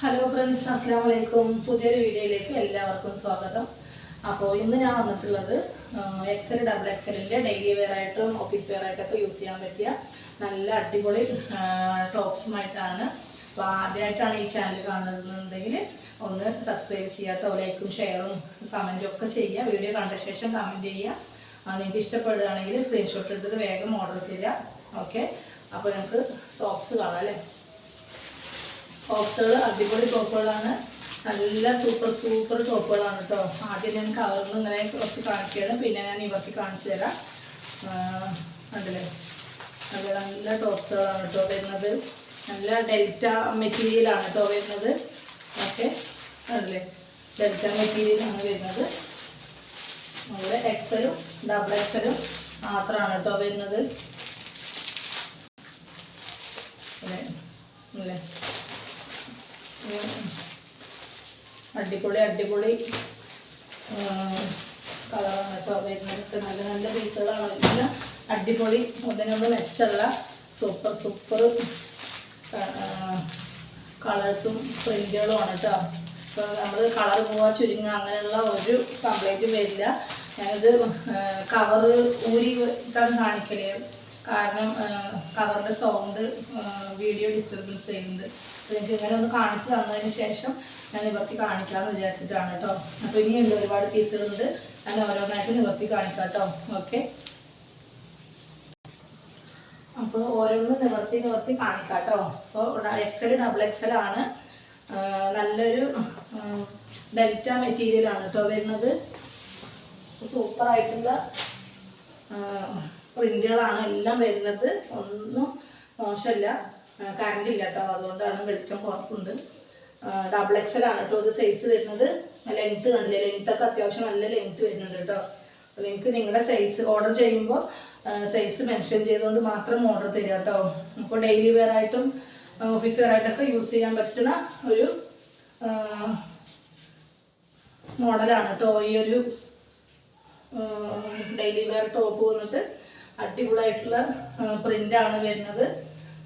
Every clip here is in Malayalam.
ഹലോ ഫ്രണ്ട്സ് അസ്സാം വലൈക്കും പുതിയൊരു വീഡിയോയിലേക്ക് എല്ലാവർക്കും സ്വാഗതം. അപ്പോൾ ഇന്ന് ഞാൻ വന്നിട്ടുള്ളത് എക്സൽ ഡബിൾ എക്സലിന്റെ ഡെയിലി വെയർ ആയിട്ടും ഓഫീസ് വെയർ ആയിട്ടൊക്കെ യൂസ് ചെയ്യാൻ പറ്റിയ നല്ല അടിപൊളി ടോപ്സുമായിട്ടാണ് അപ്പോൾ ആദ്യമായിട്ടാണ് ഈ ചാനൽ കാണുന്നതെന്നുണ്ടെങ്കിൽ ഒന്ന് സബ്സ്ക്രൈബ് ചെയ്യാത്ത ലൈക്കും ഷെയറും കമന്റും ഒക്കെ ചെയ്യുക. വീഡിയോ കണ്ട ശേഷം കമന്റ് ചെയ്യുക. നിങ്ങൾക്ക് ഇഷ്ടപ്പെടുകയാണെങ്കിൽ സ്ക്രീൻഷോട്ട് എടുത്തിട്ട് വേഗം ഓർഡർ തരിക ഓക്കെ അപ്പോൾ നമുക്ക് ടോപ്സ് കാണാം അല്ലേ? ടോപ്സുകൾ അടിപൊളി ടോപ്പുകളാണ് നല്ല സൂപ്പർ സൂപ്പർ ടോപ്പുകളാണ് കേട്ടോ ആദ്യം ഞാൻ കവറിൽ ഇങ്ങനെ കുറച്ച് കാണിക്കുകയാണ്. പിന്നെ ഞാൻ ഇവർക്ക് കാണിച്ചു തരാം. കണ്ടില്ലേ? നല്ല നല്ല ടോപ്സുകളാണ് കേട്ടോ വരുന്നത്. നല്ല ഡെൽറ്റ മെറ്റീരിയലാണ് കേട്ടോ വരുന്നത്. ഓക്കെ. കണ്ടില്ലേ? ഡെൽറ്റ മെറ്റീരിയലാണ് വരുന്നത്. നമ്മുടെ എക്സലും ഡബിൾ എക്സലും മാത്രമാണ് കേട്ടോ വരുന്നത്. അല്ലേ? അല്ലേ. അടിപൊളി അടിപൊളി കളറാണ് കേട്ടോ വരുന്നത്. നല്ല നല്ല പീസുകളാണ്. നല്ല അടിപൊളി ഒന്നിനോട് മെച്ചമുള്ള സൂപ്പർ സൂപ്പർ കളേഴ്സും പ്രിന്റുകളുമാണ് കേട്ടോ. ഇപ്പോൾ നമ്മൾ കളർ പോവാ ചുരുങ്ങുക അങ്ങനെയുള്ള ഒരു കംപ്ലൈന്റും വരില്ല. ഞാനിത് കവറ് ഊരി കാണിക്കൽ. കാരണം കവറിന്റെ സൗണ്ട് വീഡിയോ ഡിസ്റ്റർബൻസ് ചെയ്യുന്നുണ്ട്. അപ്പോൾ എനിക്ക് ഇങ്ങനെ ഒന്ന് കാണിച്ച് തന്നതിന് ശേഷം ഞാൻ നിവർത്തി കാണിക്കാമെന്ന് വിചാരിച്ചിട്ടാണ് കേട്ടോ അപ്പോൾ ഇനിയുണ്ട് ഒരുപാട് പീസുകളുണ്ട്. ഞാൻ ഓരോന്നായിട്ട് നിവർത്തി കാണിക്കാം കേട്ടോ ഓക്കെ? അപ്പോൾ ഓരോന്ന് നിവർത്തി നിവർത്തി കാണിക്കാം കേട്ടോ അപ്പോൾ എക്സൽ ഡബിൾ എക്സൽ ആണ്. നല്ലൊരു ഡെൽറ്റ മെറ്റീരിയൽ ആണ് കേട്ടോ വരുന്നത്. സൂപ്പർ പ്രിന്റുകളാണ് എല്ലാം വരുന്നത്. ഒന്നും മോശമല്ല. കറണ്ട് ഇല്ല കേട്ടോ. അതുകൊണ്ടാണ് വെളിച്ചം കുറവുണ്ട് ഡബിൾ എക്സൽ ആണ് കേട്ടോ ഇത് സൈസ് വരുന്നത്. ലെങ്ത് കണ്ടില്ലേ? ലെങ്ത് ഒക്കെ അത്യാവശ്യം നല്ല ലെങ്ത് വരുന്നുണ്ട് കേട്ടോ. അപ്പോൾ നിങ്ങൾക്ക് നിങ്ങളുടെ സൈസ് ഓർഡർ ചെയ്യുമ്പോൾ സൈസ് മെൻഷൻ ചെയ്തുകൊണ്ട് മാത്രം ഓർഡർ തരിക കേട്ടോ. ഇപ്പോൾ ഡെയിലി വെയർ ആയിട്ടും ഓഫീസ് വെയർ ആയിട്ടൊക്കെ യൂസ് ചെയ്യാൻ പറ്റുന്ന ഒരു മോഡലാണ് കേട്ടോ. ഈ ഒരു ഡെയിലി വെയർ ടോപ്പ് വന്നിട്ട് അടിപൊളിയായിട്ടുള്ള ആണ് വരുന്നത്.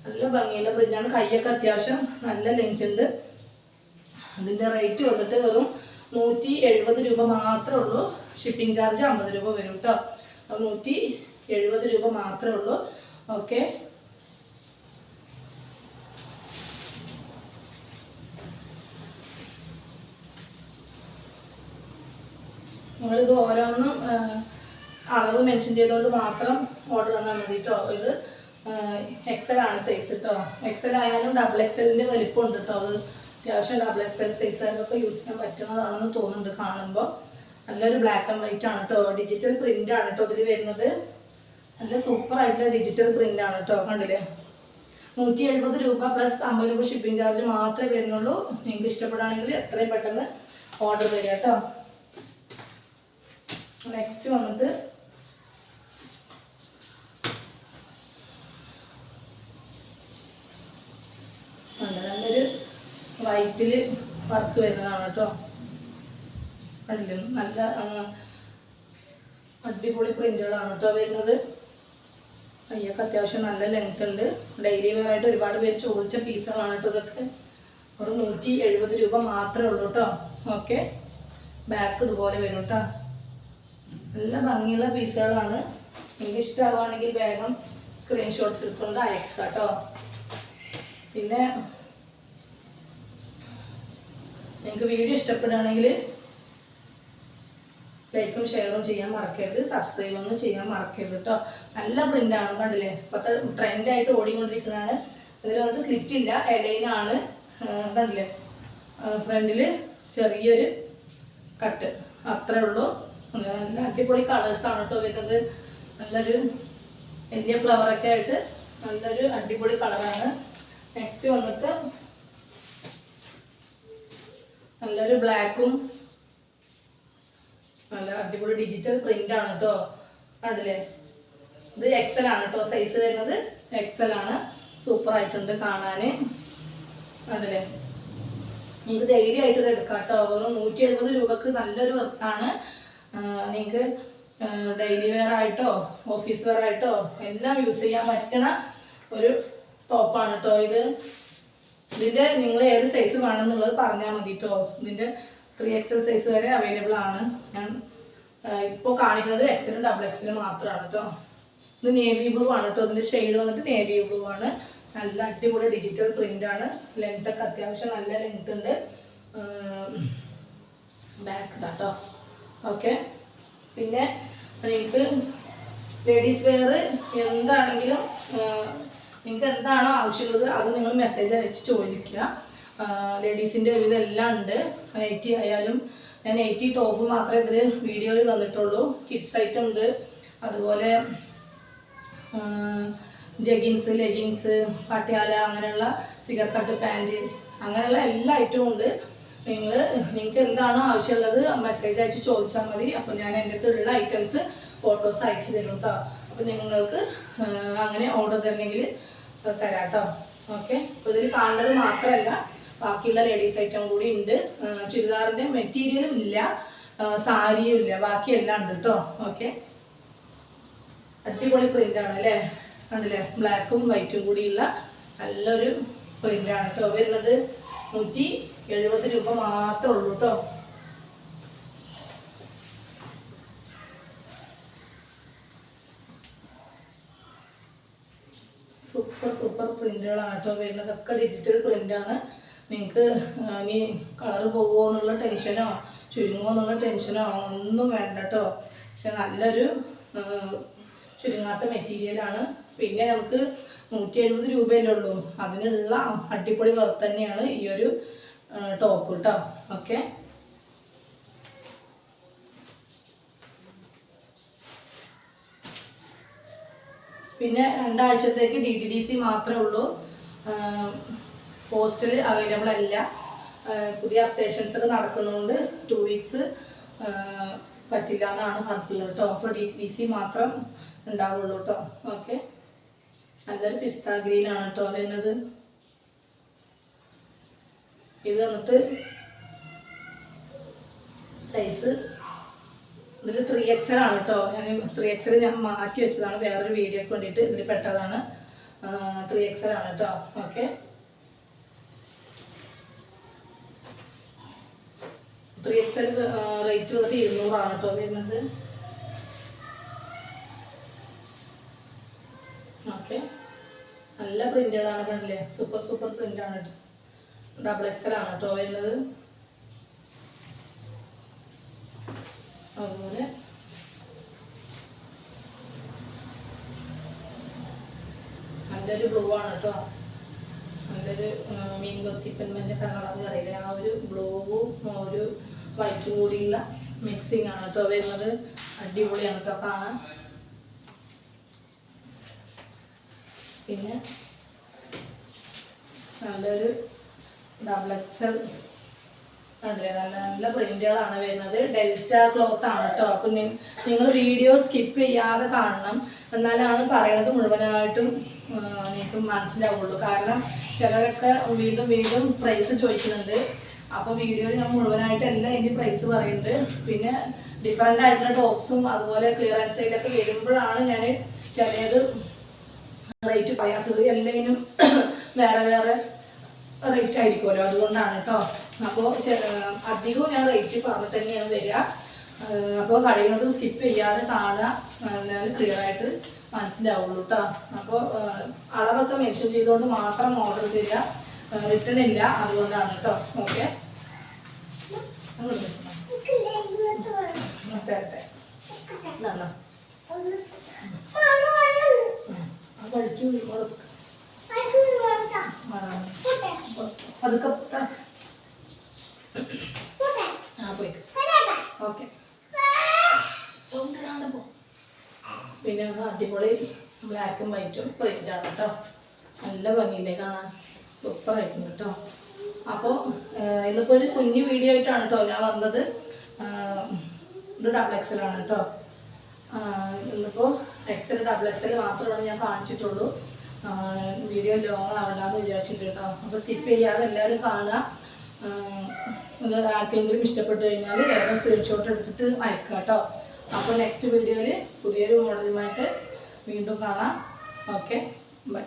നല്ല ഭംഗിയുള്ള പ്രിന്റാണ് കൈയൊക്കെ അത്യാവശ്യം നല്ല ലെങ്ത് ഉണ്ട്. അതിന്റെ റേറ്റ് വന്നിട്ട് വെറും നൂറ്റി എഴുപത് രൂപ മാത്രമേ ഉള്ളൂ. ഷിപ്പിംഗ് ചാർജ് അമ്പത് രൂപ വരും കേട്ടോ നൂറ്റി എഴുപത് രൂപ മാത്രമേ ഉള്ളൂ. ഓക്കെ നിങ്ങളിത് ഓരോന്നും അളവ് മെൻഷൻ ചെയ്തുകൊണ്ട് മാത്രം ഓർഡർ തന്നാൽ മതി കേട്ടോ ഇത് എക്സൽ ആണ് സൈസ് കേട്ടോ എക്സൽ ആയാലും ഡബിൾ എക്സലിന്റെ വലിപ്പമുണ്ട് കേട്ടോ അത് അത്യാവശ്യം ഡബിൾ എക്സൽ സൈസ് സൈസുകാർക്കൊക്കെ യൂസ് ചെയ്യാൻ പറ്റുന്നതാണെന്ന് തോന്നുന്നുണ്ട് കാണുമ്പോൾ നല്ലൊരു ബ്ലാക്ക് ആൻഡ് വൈറ്റ് ആണ് കേട്ടോ ഡിജിറ്റൽ പ്രിന്റ് ആണ് കേട്ടോ ഇതിൽ വരുന്നത്. നല്ല സൂപ്പറായിട്ടുള്ള ഡിജിറ്റൽ പ്രിന്റ് ആണ് കേട്ടോ കണ്ടില്ലേ? നൂറ്റി എഴുപത് രൂപ പ്ലസ് അമ്പത് രൂപ ഷിപ്പിംഗ് ചാർജ് മാത്രമേ വരുന്നുള്ളൂ. നിങ്ങൾക്ക് ഇഷ്ടപ്പെടുകയാണെങ്കിൽ എത്രയും പെട്ടെന്ന് ഓർഡർ തരിക കേട്ടോ നെക്സ്റ്റ് വന്നിട്ട് ഉണ്ട് നല്ലൊരു വൈറ്റിൽ വർക്ക് വരുന്നതാണ് കേട്ടോ കണ്ടില്ല? നല്ല അടിപൊളി പ്രിന്റുകളാണ് കേട്ടോ വരുന്നത്. കയ്യൊക്കെ അത്യാവശ്യം നല്ല ലെങ്ത് ഉണ്ട്. ഡെയിലി വെയർ ആയിട്ട് ഒരുപാട് പേര് ചോദിച്ച പീസുകളാണ് കേട്ടോ ഇതൊക്കെ. ഒരു നൂറ്റി എഴുപത് രൂപ മാത്രമേ ഉള്ളൂ കേട്ടോ ഓക്കെ? ബാക്ക് ഇതുപോലെ വരും കേട്ടോ നല്ല ഭംഗിയുള്ള പീസുകളാണ്. എനിക്ക് ഇഷ്ടമാവുകയാണെങ്കിൽ വേഗം സ്ക്രീൻഷോട്ട് എടുത്തുകൊണ്ട് അയക്കാം കേട്ടോ പിന്നെ നിങ്ങൾക്ക് വീഡിയോ ഇഷ്ടപ്പെടുകയാണെങ്കിൽ ലൈക്കും ഷെയറും ചെയ്യാൻ മറക്കരുത്. സബ്സ്ക്രൈബ് ഒന്നും ചെയ്യാൻ മറക്കരുത് കേട്ടോ നല്ല പ്രിന്റാണ് കണ്ടില്ലേ? ഇപ്പോഴത്തെ ട്രെൻഡായിട്ട് ഓടിക്കൊണ്ടിരിക്കുന്നതാണ്. ഇതിൽ വന്നിട്ട് സ്ലിറ്റ് ഇല്ല ഇലയിലാണ്. കണ്ടില്ലേ? ഫ്രണ്ടിൽ ചെറിയൊരു കട്ട് അത്രേ ഉള്ളൂ. നല്ല അടിപൊളി കളേഴ്സാണ് കേട്ടോ വരുന്നത്. നല്ലൊരു വലിയ ഫ്ലവറൊക്കെ ആയിട്ട് നല്ലൊരു അടിപൊളി കളറാണ് നെക്സ്റ്റ് വന്നിട്ട് നല്ലൊരു ബ്ലാക്കും നല്ല അടിപൊളി ഡിജിറ്റൽ പ്രിന്റ് ആണ് കേട്ടോ കണ്ടില്ലേ? ഇത് എക്സൽ ആണ് കേട്ടോ സൈസ് വരുന്നത് എക്സൽ ആണ്. സൂപ്പർ ആയിട്ടുണ്ട് കാണാൻ കണ്ടില്ലേ? നിങ്ങൾക്ക് ധൈര്യമായിട്ട് ഇത് എടുക്കാം കേട്ടോ വെറും നൂറ്റി എഴുപത് രൂപക്ക് നല്ലൊരു വർക്കാണ്. നിങ്ങൾക്ക് ഡെയിലി വെയർ ആയിട്ടോ ഓഫീസ് വെയർ ആയിട്ടോ എല്ലാം യൂസ് ചെയ്യാൻ പറ്റണ ഒരു ടോപ്പാണ് കേട്ടോ ഇത്. ഇതിന്റെ നിങ്ങൾ ഏത് സൈസ് വേണമെന്നുള്ളത് പറഞ്ഞാൽ മതി കേട്ടോ ഇതിന്റെ ത്രീ എക്സൽ സൈസ് വരെ അവൈലബിൾ ആണ്. ഞാൻ ഇപ്പോൾ കാണിക്കുന്നത് എക്സലും ഡബിൾ എക്സലും മാത്രമാണ് കേട്ടോ ഇത് നേവി ബ്ലൂ ആണ് കേട്ടോ ഇതിന്റെ ഷെയ്ഡ് വന്നിട്ട് നേവി ബ്ലൂ ആണ്. നല്ല അടിപൊളി ഡിജിറ്റൽ പ്രിന്റ് ആണ്. ലെങ്ത് ഒക്കെ അത്യാവശ്യം നല്ല ലെങ്ത് ഉണ്ട്. ബാക്ക് കേട്ടോ ഓക്കെ പിന്നെ നിങ്ങൾക്ക് ലേഡീസ് വെയർ എന്താണെങ്കിലും നിങ്ങൾക്ക് എന്താണോ ആവശ്യമുള്ളത് അത് നിങ്ങൾ മെസ്സേജ് അയച്ച് ചോദിക്കുക. ലേഡീസിന്റെ ഒരു ഇതെല്ലാം ഉണ്ട്. നൈറ്റി ആയാലും ഞാൻ നൈറ്റി ടോപ്പ് മാത്രമേ ഇതിൽ വീഡിയോയിൽ വന്നിട്ടുള്ളൂ. കിഡ്സ് ഐറ്റം ഉണ്ട്. അതുപോലെ ജഗിൻസ് ലെഗിൻസ് പട്ടിയാല അങ്ങനെയുള്ള സിഗർ കട്ട് പാന്റ് അങ്ങനെയുള്ള എല്ലാ ഐറ്റവും ഉണ്ട്. നിങ്ങൾ നിങ്ങൾക്ക് എന്താണോ ആവശ്യമുള്ളത് മെസ്സേജ് അയച്ച് ചോദിച്ചാൽ മതി. അപ്പോൾ ഞാൻ എന്റെ അടുത്തുള്ള ഐറ്റംസ് ഫോട്ടോസ് അയച്ചു തരും കേട്ടോ അപ്പോൾ നിങ്ങൾക്ക് അങ്ങനെ ഓർഡർ തരണമെങ്കിൽ തരാം കേട്ടോ ഓക്കെ അപ്പോൾ ഇതിൽ കാണുന്നത് മാത്രമല്ല ബാക്കിയുള്ള ലേഡീസ് ഐറ്റം കൂടി ഉണ്ട്. ചുരിദാറിന്റെ മെറ്റീരിയലും ഇല്ല. സാരിയും ഇല്ല. ബാക്കിയെല്ലാം ഉണ്ട് കേട്ടോ ഓക്കെ അടിപൊളി പ്രിന്റാണ് അല്ലേ? കണ്ടില്ലേ? ബ്ലാക്കും വൈറ്റും കൂടിയുള്ള നല്ലൊരു പ്രിന്റാണ് കേട്ടോ വരുന്നത് നൂറ്റി എഴുപത് രൂപ മാത്രമേ ഉള്ളൂ കേട്ടോ സൂപ്പർ സൂപ്പർ പ്രിന്റുകളാണ് കേട്ടോ വരുന്നതൊക്കെ ഡിജിറ്റൽ പ്രിന്റാണ് നിങ്ങൾക്ക് ഇനി കളർ പോകുമോ എന്നുള്ള ടെൻഷനോ ചുരുങ്ങുമോ എന്നുള്ള ടെൻഷനോ ഒന്നും വേണ്ട കേട്ടോ പക്ഷെ നല്ലൊരു ചുരുങ്ങാത്ത മെറ്റീരിയലാണ് പിന്നെ നമുക്ക് നൂറ്റി എഴുപത് രൂപയല്ലേ ഉള്ളൂ. അതിനുള്ള അടിപൊളി വർക്ക് തന്നെയാണ് ഈ ഒരു ടോപ്പ് കേട്ടോ ഓക്കെ പിന്നെ രണ്ടാഴ്ചത്തേക്ക് ഡി ടി ഡി സി മാത്രമേ ഉള്ളൂ. പോസ്റ്റൽ അവൈലബിൾ അല്ല. പുതിയ അപ്ഡേഷൻസ് ഒക്കെ നടക്കുന്നതുകൊണ്ട് ടു വീക്സ് പറ്റില്ല എന്നാണ് പറഞ്ഞിട്ടുള്ളത് കേട്ടോ. അപ്പോൾ ഡി ടി ഡി സി മാത്രം ഉണ്ടാവുള്ളൂ കേട്ടോ. ഓക്കെ നല്ലൊരു പിസ്ത ഗ്രീൻ ആണ് കേട്ടോ വരുന്നത്. ഇത് വന്നിട്ട് സൈസ് ഇതിൽ ത്രീ എക്സൽ ആണ് കേട്ടോ ഞാൻ ത്രീ എക്സൽ ഞാൻ മാറ്റി വെച്ചതാണ്. വേറൊരു വീഡിയോക്ക് വേണ്ടിയിട്ട് ഇതിൽ പെട്ടതാണ്. ത്രീ എക്സൽ ആണ് കേട്ടോ ഓക്കെ ത്രീ എക്സൽ റേറ്റ് വന്നിട്ട് ഇരുന്നൂറാണ് കേട്ടോ വരുന്നത്. ഓക്കെ നല്ല പ്രിന്റുകളാണ് കണ്ടില്ലേ? സൂപ്പർ സൂപ്പർ പ്രിന്റാണ് ഡബിൾ എക്സൽ ആണ് കേട്ടോ വരുന്നത്. അതുപോലെ നല്ലൊരു ബ്ലൂ ആണ് കേട്ടോ. നല്ലൊരു മീൻ കൊത്തിപ്പന്മന്റെ കളർ അറിയില്ല ആ ഒരു ബ്ലൂവും ഒരു വൈറ്റും കൂടിയുള്ള മിക്സിങ് ആണ് കേട്ടോ വരുന്നത്. അടിപൊളിയാണ് കേട്ടോ കാണാൻ. പിന്നെ നല്ലൊരു ഡബിൾ എക്സൽ നല്ല നല്ല പ്രിന്റുകളാണ് വരുന്നത്. ഡെൽറ്റ ക്ലോത്ത് ആണ് കേട്ടോ അപ്പം നിങ്ങൾ വീഡിയോ സ്കിപ്പ് ചെയ്യാതെ കാണണം. എന്നാലാണ് പറയണത് മുഴുവനായിട്ടും നിങ്ങൾക്ക് മനസ്സിലാവുള്ളൂ. കാരണം ചിലരൊക്കെ വീണ്ടും വീണ്ടും പ്രൈസ് ചോദിക്കുന്നുണ്ട്. അപ്പോൾ വീഡിയോയിൽ ഞാൻ മുഴുവനായിട്ട് എല്ലാം ഇതിന്റെ പ്രൈസ് പറയുന്നുണ്ട്. പിന്നെ ഡിഫറെന്റ് ആയിട്ടുള്ള ടോപ്സും അതുപോലെ ക്ലിയറൻസ് സെയിലൊക്കെ വരുമ്പോഴാണ് ഞാൻ ചിലത് റേറ്റ് പറയാത്തത്. എല്ലാം വേറെ വേറെ റേറ്റ് ആയിരിക്കുമല്ലോ. അതുകൊണ്ടാണ് കേട്ടോ അപ്പോൾ അധികവും ഞാൻ റേറ്റ് പറഞ്ഞു തന്നെയാണ് വരിക. അപ്പോൾ കഴിയുന്നതും സ്കിപ്പ് ചെയ്യാതെ കാണുക എന്നാൽ ക്ലിയർ ആയിട്ട് മനസ്സിലാവുള്ളൂ കേട്ടോ അപ്പോൾ അളവൊക്കെ മെൻഷൻ ചെയ്തുകൊണ്ട് മാത്രം ഓർഡർ തരിക. റിട്ടേൺ ഇല്ല അതുകൊണ്ടാണ് കേട്ടോ ഓക്കെ അതൊക്കെ ആ പോയി ഓക്കെ. സൗണ്ട് ഇടാണ്ട് പോ പിന്നെ അടിപൊളി ബ്ലാക്കും വൈറ്റും ആണ് കേട്ടോ. നല്ല ഭംഗിയില്ലേ കാണാൻ. സൂപ്പർ ആയിട്ടുണ്ട് കേട്ടോ. അപ്പോൾ ഇതിപ്പോൾ ഒരു കുഞ്ഞു വീഡിയോ ആയിട്ടാണ് കേട്ടോ ഞാൻ വന്നത്. ഇത് ഡബിൾ എക്സലാണ് കേട്ടോ. ഇന്നിപ്പോൾ എക്സൽ ഡബിൾ എക്സൽ മാത്രമാണ് ഞാൻ കാണിച്ചിട്ടുള്ളൂ. വീഡിയോ ലോങ് ആവണ്ടെന്ന് വിചാരിച്ചിട്ട് കേട്ടോ. അപ്പോൾ സ്കിപ്പ് ചെയ്യാതെ എല്ലാവരും കാണുക ഇത് ആർക്കെങ്കിലും ഇഷ്ടപ്പെട്ട് കഴിഞ്ഞാൽ വേറെ സ്ക്രീൻഷോട്ട് എടുത്തിട്ട് അയക്കുക കേട്ടോ അപ്പോൾ നെക്സ്റ്റ് വീഡിയോയിൽ പുതിയൊരു മോഡലുമായിട്ട് വീണ്ടും കാണാം. Okay bye